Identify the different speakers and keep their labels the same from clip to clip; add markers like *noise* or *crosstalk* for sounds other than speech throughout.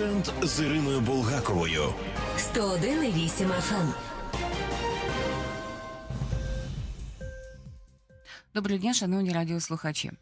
Speaker 1: Акцент з Іриною Булгаковою.
Speaker 2: 101,8 FM.
Speaker 3: Доброго дня, шановні радіослухачі.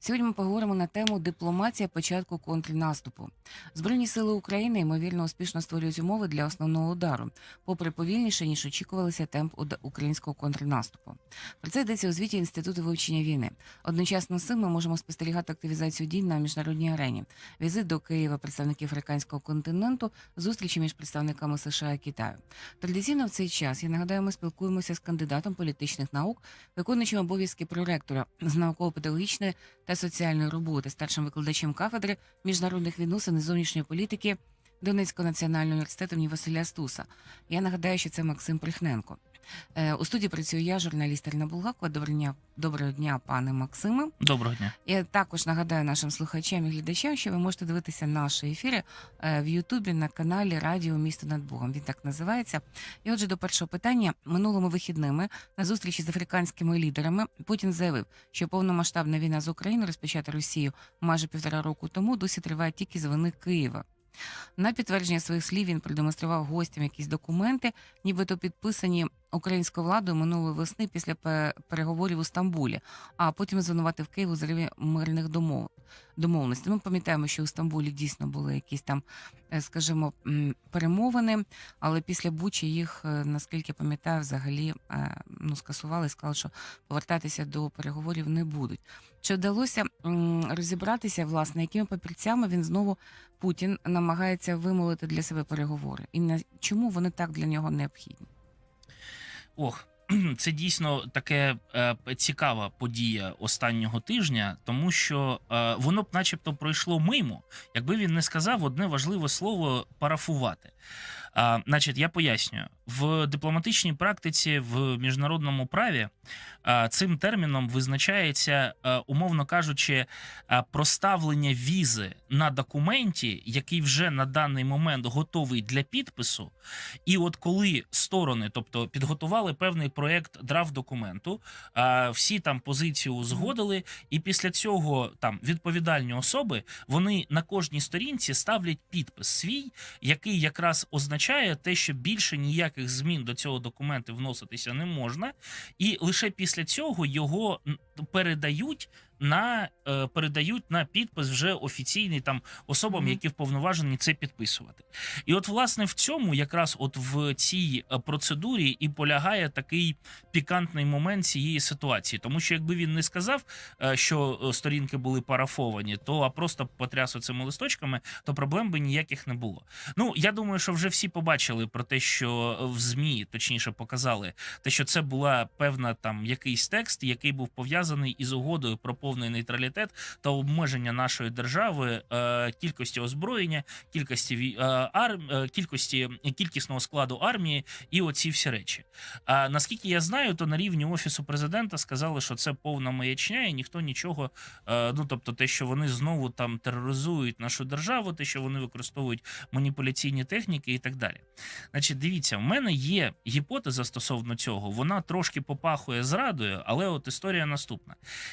Speaker 3: Сьогодні ми поговоримо на тему дипломатія початку контрнаступу. Збройні сили України ймовірно успішно створюють умови для основного удару, попри повільніше ніж очікувалося темп українського контрнаступу. Про це йдеться у звіті інституту вивчення війни. Одночасно з цим ми можемо спостерігати активізацію дій на міжнародній арені, візит до Києва представників африканського континенту, зустрічі між представниками США і Китаю. Традиційно в цей час я нагадаю, ми спілкуємося з кандидатом політичних наук, виконуючим обов'язки проректора з науково-педагогічної та соціальної роботи, старшим викладачем кафедри міжнародних відносин і зовнішньої політики Донецького національного університету імені Василя Стуса. Я нагадаю, що це Максим Прихненко. Е, У студії працюю я, журналіст Ірина Булгакова. Доброго дня, доброго дня, пане Максиме.
Speaker 4: Доброго дня.
Speaker 3: Я також нагадаю нашим слухачам і глядачам, що ви можете дивитися наші ефіри е, в Ютубі на каналі Радіо Місто над Богом. Він так називається. І отже, до першого питання минулими вихідними на зустрічі з африканськими лідерами Путін заявив, що повномасштабна війна з Україною розпочата Росію майже півтора року тому досі триває тільки з вини Києва. На підтвердження своїх слів він продемонстрував гостям якісь документи, нібито підписані українською владою минулої весни після переговорів у Стамбулі, а потім звинуватив Київ у зриві мирних домов домовленостей. Ми пам'ятаємо, що у Стамбулі дійсно були якісь там, е, скажімо, перемовини, але після Бучі їх, е, наскільки пам'ятаю, взагалі е, ну скасували і сказали, що повертатися до переговорів не будуть. Чи вдалося розібратися, власне, якими папірцями він знову Путін намагається вимолити для себе переговори, і на чому вони так для нього необхідні?
Speaker 4: Ох, *clears throat* це дійсно таке е, цікава подія останнього тижня, тому що е, воно б, начебто, пройшло мимо, якби він не сказав одне важливе слово парафувати. А, значить, я пояснюю, в дипломатичній практиці в міжнародному праві а, цим терміном визначається, а, умовно кажучи, а, проставлення візи на документі, який вже на даний момент готовий для підпису. І от коли сторони, тобто підготували певний проект драфт документу, а, всі там позицію узгодили, і після цього там відповідальні особи вони на кожній сторінці ставлять підпис свій, який якраз означає те, що більше ніяких змін до цього документу вноситися не можна, і лише після цього його передають. На е, передають на підпис вже офіційний там особам,
Speaker 3: Мгм.
Speaker 4: які вповноважені це підписувати. І от, власне, в цьому якраз от в цій е, процедурі і полягає такий пікантний момент цієї ситуації. Тому що якби він не сказав, е, що е, сторінки були парафовані, то а просто потряс цими листочками, то проблем би ніяких не було. Ну я думаю, що вже всі побачили про те, що в змі точніше показали, те, що це була певна там якийсь текст, який був пов'язаний із угодою про повний нейтралітет та обмеження нашої держави е, кількості озброєння, кількості е, ар, е, кількості кількісного складу армії і оці всі речі. А наскільки я знаю, то на рівні офісу президента сказали, що це повна маячня, і ніхто нічого. ну тобто, те, що вони знову там тероризують нашу державу, те, що вони використовують маніпуляційні техніки і так далі. Значить, дивіться, в мене є гіпотеза стосовно цього. Вона трошки попахує зрадою, але от історія наступна.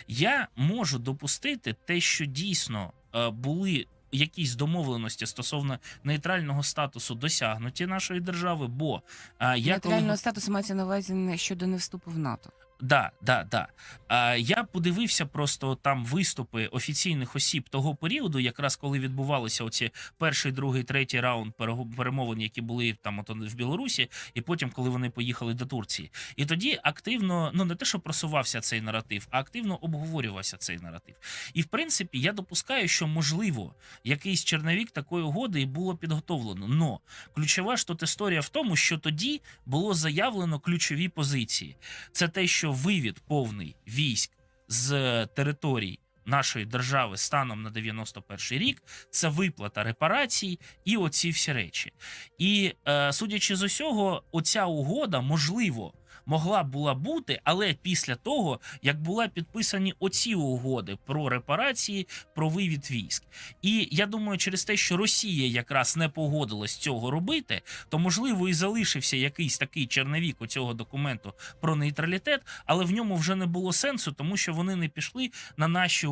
Speaker 4: Я можу допустити те, що дійсно е, були. Якісь домовленості стосовно нейтрального статусу досягнуті нашої держави, бо а, я коли
Speaker 3: Нейтрального статусу мається на увазі щодо не вступу в НАТО.
Speaker 4: Да, да, да. А, я подивився просто там виступи офіційних осіб того періоду, якраз коли відбувалися оці перший, другий, третій раунд перемовин, які були там от в Білорусі, і потім, коли вони поїхали до Турції. І тоді активно, ну не те, що просувався цей наратив, а активно обговорювався цей наратив. І в принципі, я допускаю, що можливо якийсь черновік такої угоди і було підготовлено. Но ключова ж тут історія в тому, що тоді було заявлено ключові позиції. Це те, що вивід повний військ з територій нашої держави станом на 91 рік, це виплата репарацій і оці всі речі. І е, судячи з усього, оця угода можливо. Могла була бути, але після того, як була підписані оці угоди про репарації, про вивід військ. І я думаю, через те, що Росія якраз не погодилась цього робити, то можливо і залишився якийсь такий черновік у цього документу про нейтралітет, але в ньому вже не було сенсу, тому що вони не пішли на наші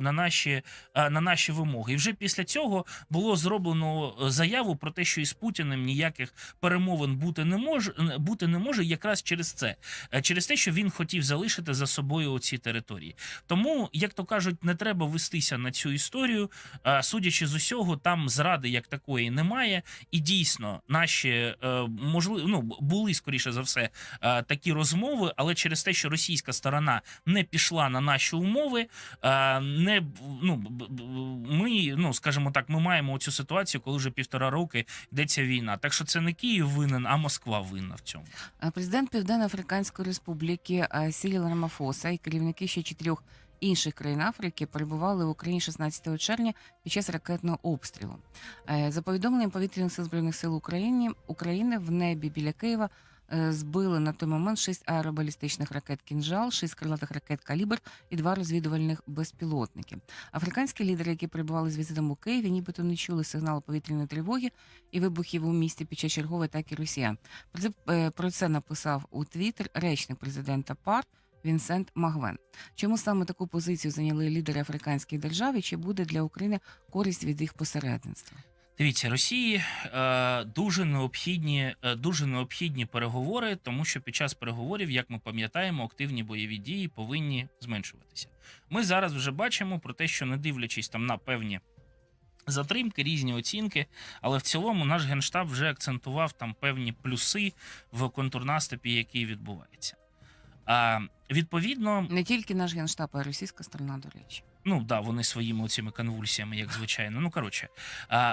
Speaker 4: на наші на наші вимоги. І вже після цього було зроблено е, заяву про те, що із Путіним ніяких перемовин бути не може бути не може, якраз через це, Е, через те, що він хотів залишити за собою оці території. Тому, як то кажуть, не треба вестися на цю історію. Е, Судячи з усього, там зради як такої немає, і дійсно наші можливо ну, були скоріше за все е, такі розмови, але через те, що російська сторона не пішла на наші умови, е, не ну ми, ну скажімо так, ми маємо цю ситуацію, коли вже півтора роки йдеться війна. Так що це не Київ винен, а Москва винна в цьому.
Speaker 3: Президент Е, Президент Південно-Африканської Республіки е, Сіріл Рамафоса і керівники ще чотирьох інших країн Африки перебували в Україні 16 червня під час ракетного обстрілу. Е, За повідомленням повітряних сил збройних сил України України в небі біля Києва збили на той момент шість аеробалістичних ракет «Кінжал», шість крилатих ракет «Калібр» і два розвідувальних безпілотники. Африканські лідери, які перебували з візитом у Києві, нібито не чули сигналу повітряної тривоги і вибухів у місті під час чергової атаки росіян. Е, про це написав у Твіттер речник президента ПАР Вінсент Магвен. Чому саме таку позицію зайняли лідери африканських держав і чи буде для України користь від їх посередництва?
Speaker 4: Дивіться, Росії е, дуже необхідні, е, дуже необхідні переговори, тому що під час переговорів, як ми пам'ятаємо, активні бойові дії повинні зменшуватися. Ми зараз вже бачимо про те, що не дивлячись там на певні затримки, різні оцінки, але в цілому наш генштаб вже акцентував там певні плюси в контрнаступі, який відбувається. А відповідно,
Speaker 3: Не тільки наш генштаб, а й російська сторона, до речі.
Speaker 4: Ну да, вони своїми цими конвульсіями, як звичайно. Ну коротше,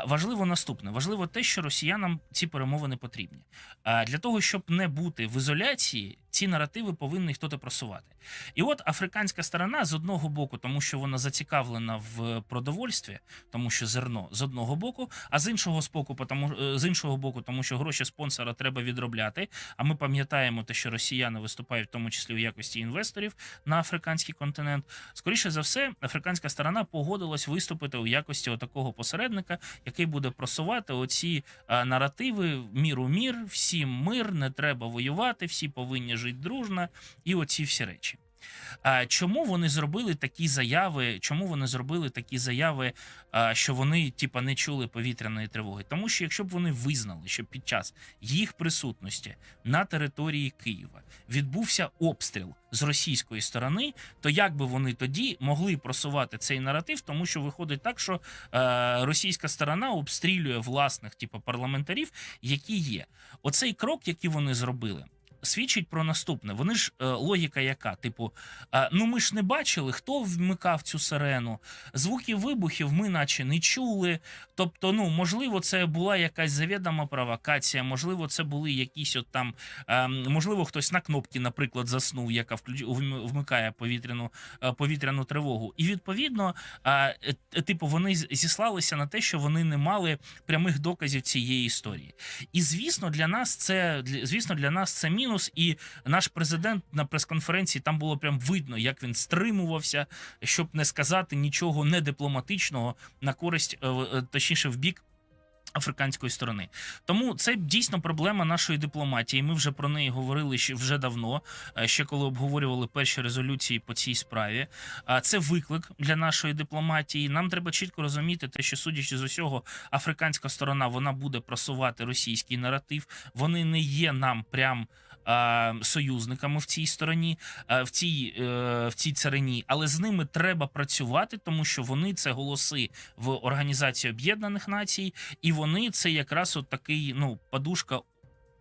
Speaker 4: важливо наступне. Важливо те, що росіянам ці перемовини потрібні. Для того, щоб не бути в ізоляції, ці наративи повинні хтось просувати. І от африканська сторона з одного боку, тому що вона зацікавлена в продовольстві, тому що зерно з одного боку, а з іншого боку, тому е, з іншого боку, тому що гроші спонсора треба відробляти. А ми пам'ятаємо те, що росіяни виступають в тому числі у якості інвесторів на африканський континент. Скоріше за все, африканська сторона погодилась виступити у якості такого посередника, який буде просувати оці е, наративи мір у мір, всім мир, не треба воювати, всі повинні жити дружно, і оці всі речі. А чому вони зробили такі заяви? Чому вони зробили такі заяви, що вони типа не чули повітряної тривоги? Тому що якщо б вони визнали, що під час їх присутності на території Києва відбувся обстріл з російської сторони, то як би вони тоді могли просувати цей наратив? Тому що виходить так, що е, російська сторона обстрілює власних типу, парламентарів, які є. Оцей крок, який вони зробили. Свідчить про наступне. Вони ж е, логіка, яка? Типу, е, ну ми ж не бачили, хто вмикав цю сирену. Звуків вибухів ми, наче, не чули. Тобто, ну можливо, це була якась завідома провокація, можливо, це були якісь от там, е, можливо, хтось на кнопці, наприклад, заснув, яка вмикає повітряну, е, повітряну тривогу. І відповідно, типу, вони зіслалися на те, що вони не мали прямих доказів цієї історії. І звісно, для нас це звісно, для нас це мінус. І наш президент на прес-конференції там було прям видно, як він стримувався, щоб не сказати нічого недипломатичного на користь, е, е, точніше, в бік. Африканської сторони, тому це дійсно проблема нашої дипломатії. Ми вже про неї говорили ще вже давно, е, ще коли обговорювали перші резолюції по цій справі. А це виклик для нашої дипломатії. Нам треба чітко розуміти, те, що судячи з усього, африканська сторона вона буде просувати російський наратив. Вони не є нам прям. Союзниками в цій стороні, в цій е, в цій царині, але з ними треба працювати, тому що вони це голоси в Організації Об'єднаних Націй, і вони це якраз от такий ну подушка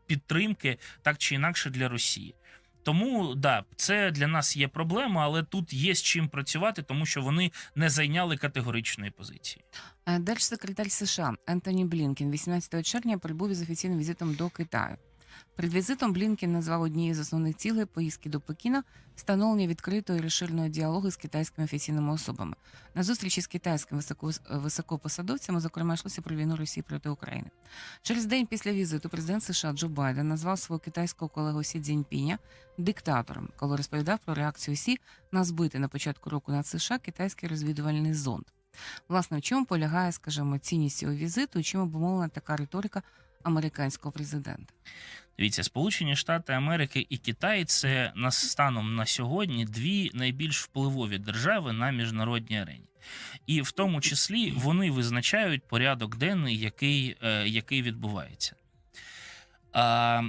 Speaker 4: підтримки, так чи інакше для Росії. Тому да, це для нас є проблема, але тут є з чим працювати, тому що вони не зайняли категоричної позиції.
Speaker 3: Е, Держсекретар США Ентоні Блінкін 18 червня прибув із офіційним візитом до Китаю. Перед візитом Блінкен назвав однією з основних цілей поїздки до Пекіна встановлення відкритого і розширеного діалогу з китайськими офіційними особами. На зустрічі з китайськими високо, високопосадовцями, зокрема, йшлося про війну Росії проти України. Через день після візиту президент США Джо Байден назвав свого китайського колегу Сі Цзіньпіня диктатором, коли розповідав про реакцію Сі на збитий на початку року над США китайський розвідувальний зонд. Власне, в чому полягає, скажімо, цінність цього візиту і чим обумовлена така риторика американського президента?
Speaker 4: Дивіться, Сполучені Штати Америки і Китай це на станом на сьогодні дві найбільш впливові держави на міжнародній арені. І в тому числі вони визначають порядок денний, який, е, який відбувається. А,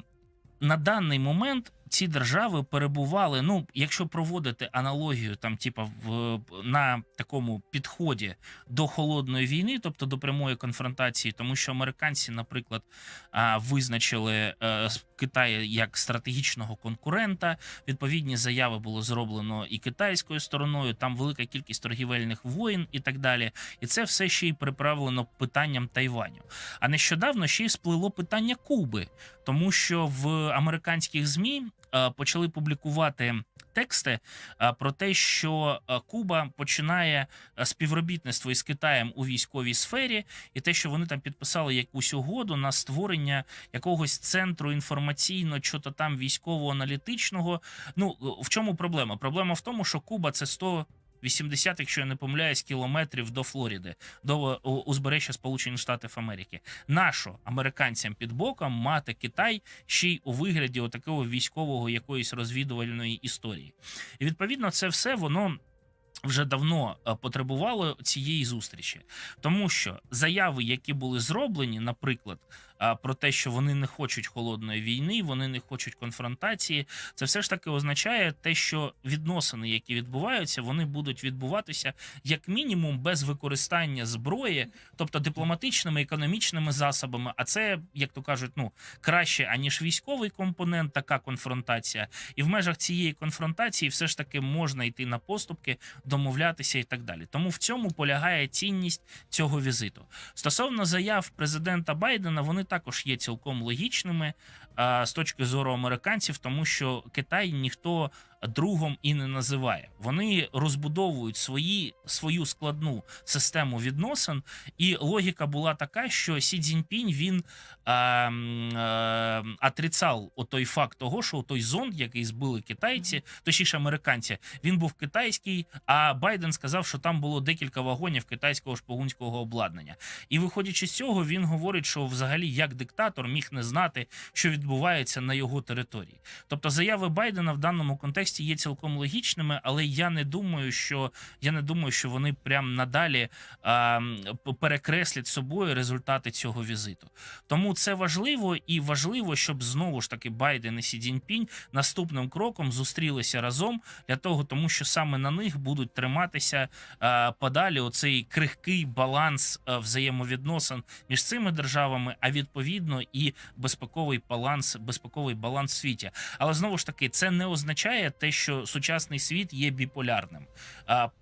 Speaker 4: на даний момент ці держави перебували. Ну, якщо проводити аналогію, там, типа, в на такому підході до холодної війни, тобто до прямої конфронтації, тому що американці, наприклад, визначили е, Китай як стратегічного конкурента. Відповідні заяви було зроблено і китайською стороною. Там велика кількість торгівельних воїн і так далі. І це все ще й приправлено питанням Тайваню. А нещодавно ще й сплило питання Куби, тому що в американських змі почали публікувати тексти е, про те, що е, Куба починає е, співробітництво із Китаєм у військовій сфері, і те, що вони там підписали якусь угоду на створення якогось центру інформаційно, що то там військово-аналітичного. Ну в чому проблема? Проблема в тому, що Куба це 100 80, якщо я не помиляюсь, кілометрів до Флориди, до узбережжя Сполучених Штатів Америки. Нащо американцям під боком мати Китай ще й у вигляді отакого військового якоїсь розвідувальної історії? І відповідно, це все воно. Вже давно е, потребувало цієї зустрічі, тому що заяви, які були зроблені, наприклад, про те, що вони не хочуть холодної війни, вони не хочуть конфронтації. Це все ж таки означає те, що відносини, які відбуваються, вони будуть відбуватися як мінімум без використання зброї, тобто дипломатичними економічними засобами. А це, як то кажуть, ну краще аніж військовий компонент, така конфронтація. І в межах цієї конфронтації все ж таки можна йти на поступки, домовлятися і так далі. Тому в цьому полягає цінність цього візиту. Стосовно заяв президента Байдена, вони також є цілком логічними з точки зору американців, тому що Китай ніхто другом і не називає. Вони розбудовують свої свою складну систему відносин, і логіка була така, що Сі Цзіньпінь він м, а, отрицав той факт того, що той зонд, який збили китайці, точніше американці, він був китайський. А Байден сказав, що там було декілька вагонів китайського шпигунського обладнання. І виходячи з цього, він говорить, що взагалі як диктатор міг не знати, що відбувається на його території. Тобто заяви Байдена в даному контексті є цілком логічними, але я не думаю, що я не думаю, що вони прям надалі а, перекреслять собою результати цього візиту. Тому це важливо і важливо, щоб знову ж таки Байден і Сі Цзіньпінь наступним кроком зустрілися разом для того, тому що саме на них будуть триматися а, подалі оцей крихкий баланс взаємовідносин між цими державами, а відповідно і безпековий баланс, безпековий баланс в світі. Але знову ж таки, це не означає те, що сучасний світ є біполярним.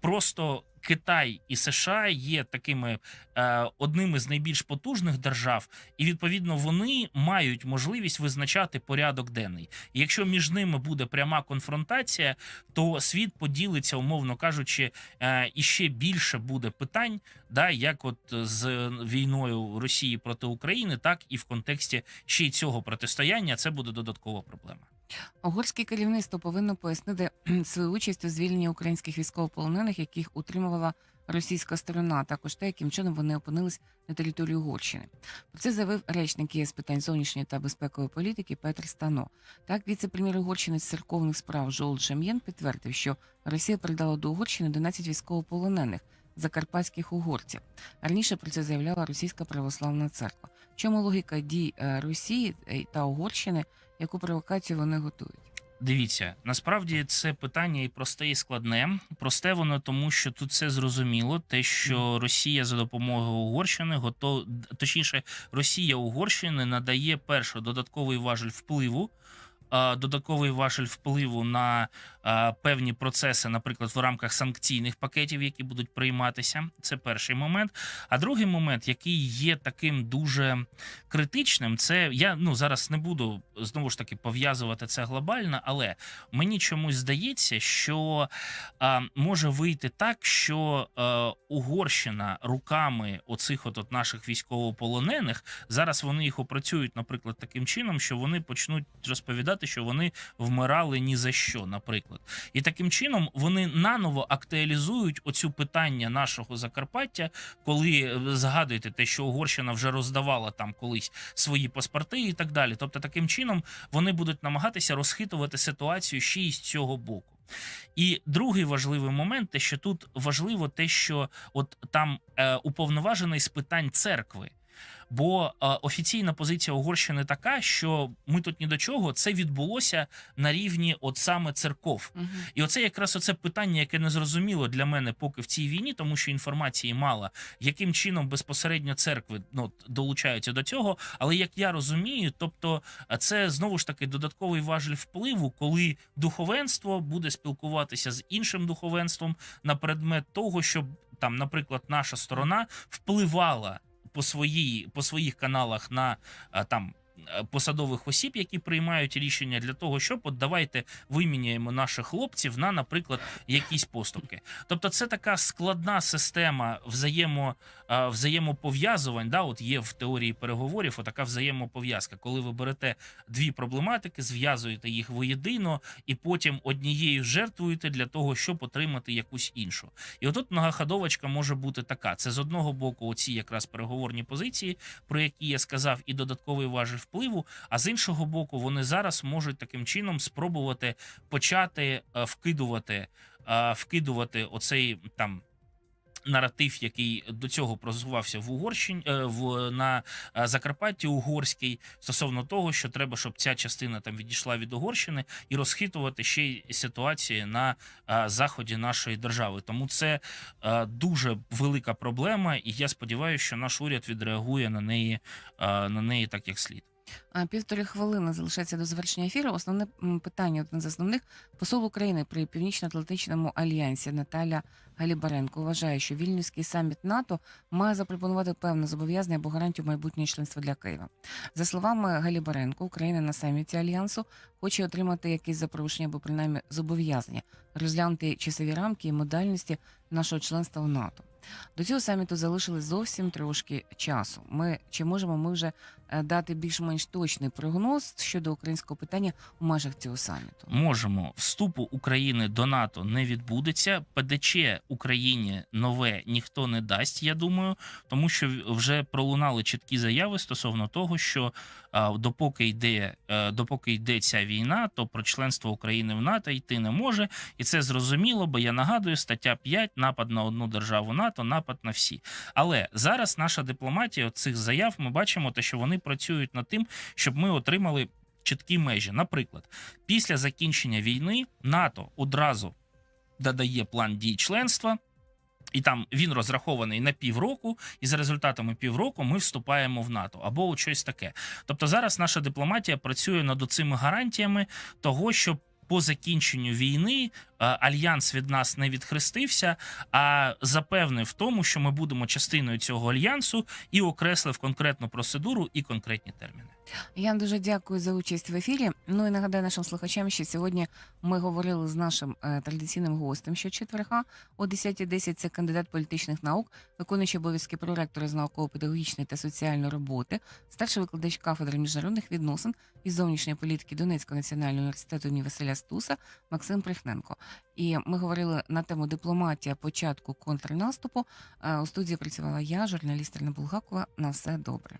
Speaker 4: Просто Китай і США є такими е, одними з найбільш потужних держав, і відповідно вони мають можливість визначати порядок денний. І якщо між ними буде пряма конфронтація, то світ поділиться, умовно кажучи, е, і ще більше буде питань, да, як от з війною Росії проти України, так і в контексті ще й цього протистояння, це буде додаткова проблема.
Speaker 3: Угорське керівництво повинно пояснити свою участь у звільненні українських військовополонених, яких утримувала російська сторона, також те, яким чином вони опинились на території Угорщини. Про це заявив речник ЄС питань зовнішньої та безпекової політики Петр Стано. Так, віце-прем'єр Угорщини з церковних справ Жоул Шем'єн підтвердив, що Росія передала до Угорщини 11 військовополонених закарпатських угорців. Раніше про це заявляла Російська православна церква. Чому логіка дій е, Росії е, та Угорщини, яку провокацію вони готують?
Speaker 4: Дивіться, насправді це питання і просте, і складне. Просте воно тому, що тут все зрозуміло. Те, що Росія за допомогою Угорщини готов... точніше, Росія Угорщини надає перше додатковий важель впливу. Додатковий важель впливу на певні процеси, наприклад, в рамках санкційних пакетів, які будуть прийматися. Це перший момент. А другий момент, який є таким дуже критичним, це я ну зараз не буду знову ж таки пов'язувати це глобально, але мені чомусь здається, що а, може вийти так, що е, Угорщина руками оцих от, от наших військовополонених зараз вони їх опрацюють, наприклад, таким чином, що вони почнуть розповідати, що вони вмирали ні за що, наприклад, і таким чином вони наново актуалізують оцю питання нашого Закарпаття, коли е, згадуєте те, що Угорщина вже роздавала там колись свої паспорти і так далі. Тобто, таким чином вони будуть намагатися розхитувати ситуацію ще й з цього боку. І другий важливий момент, те, що тут важливо те, що от там е, уповноважений з питань церкви. Бо е, офіційна позиція Угорщини така, що ми тут ні до чого, це відбулося на рівні от саме церков.
Speaker 3: Мгм.
Speaker 4: І оце якраз оце питання, яке не зрозуміло для мене поки в цій війні, тому що інформації мало, яким чином безпосередньо церкви ну, долучаються до цього. Але як я розумію, тобто це знову ж таки додатковий важель впливу, коли духовенство буде спілкуватися з іншим духовенством на предмет того, щоб там, наприклад, наша сторона впливала по своїй по своїх каналах на там. Е, Посадових осіб, які приймають рішення для того, щоб от давайте виміняємо наших хлопців на, наприклад, якісь поступки. Тобто, це така складна система взаємо, е, взаємопов'язувань. Да, от є в теорії переговорів така взаємопов'язка, коли ви берете дві проблематики, зв'язуєте їх воєдино, і потім однією жертвуєте для того, щоб отримати якусь іншу. І отут многоходовочка може бути така: це з одного боку, оці якраз переговорні позиції, про які я сказав, і додатковий важель впливу. А з іншого боку, вони зараз можуть таким чином спробувати почати е, вкидувати, е, вкидувати оцей там. Наратив, який до цього просувався в Угорщині е, в на Закарпатті Угорській, стосовно того, що треба, щоб ця частина там відійшла від Угорщини, і розхитувати ще й ситуації на е, заході нашої держави. Тому це е, дуже велика проблема, і я сподіваюся, що наш уряд відреагує на неї е, на неї так, як слід.
Speaker 3: Півтори хвилини залишається до завершення ефіру. Основне питання одне з основних посол України при Північно-Атлантичному альянсі Наталя Галібаренко вважає, що вільнюський саміт НАТО має запропонувати певне зобов'язання або гарантію майбутнього членства для Києва. За словами Галібаренко, Україна на саміті альянсу хоче отримати якісь запрошення або принаймні зобов'язання розглянути часові рамки і модальності нашого членства в НАТО. До цього саміту залишилось зовсім трошки часу. Ми чи можемо ми вже е, дати більш-менш точний прогноз щодо українського питання у межах цього саміту?
Speaker 4: можемо вступу України до НАТО не відбудеться. ПДЧ Україні нове ніхто не дасть. Я думаю, тому що вже пролунали чіткі заяви стосовно того, що допоки йде е, допоки йде ця війна, то про членство України в НАТО йти не може, і це зрозуміло. Бо я нагадую, стаття 5, напад на одну державу НАТО, напад на всі. Але зараз наша дипломатія цих заяв ми бачимо, те, що вони працюють над тим, щоб ми отримали чіткі межі. Наприклад, після закінчення війни НАТО одразу додає план дій членства. І там він розрахований на півроку, і за результатами півроку ми вступаємо в НАТО або у щось таке. Тобто зараз наша дипломатія працює над цими гарантіями того, щоб по закінченню війни е, альянс від нас не відхрестився, а запевнив в тому, що ми будемо частиною цього альянсу і окреслив конкретну процедуру і конкретні терміни.
Speaker 3: Я дуже дякую за участь в ефірі. Ну і нагадаю нашим слухачам, що сьогодні ми говорили з нашим е, традиційним гостем щочетверга о 10.10. Це кандидат політичних наук, виконуючий обов'язки проректора з науково-педагогічної та соціальної роботи, старший викладач кафедри міжнародних відносин і зовнішньої політики Донецького національного університету імені Василя Стуса Максим Прихненко. І ми говорили на тему дипломатія початку контрнаступу. Е, У студії працювала я, журналіст Ірина Булгакова. На все добре.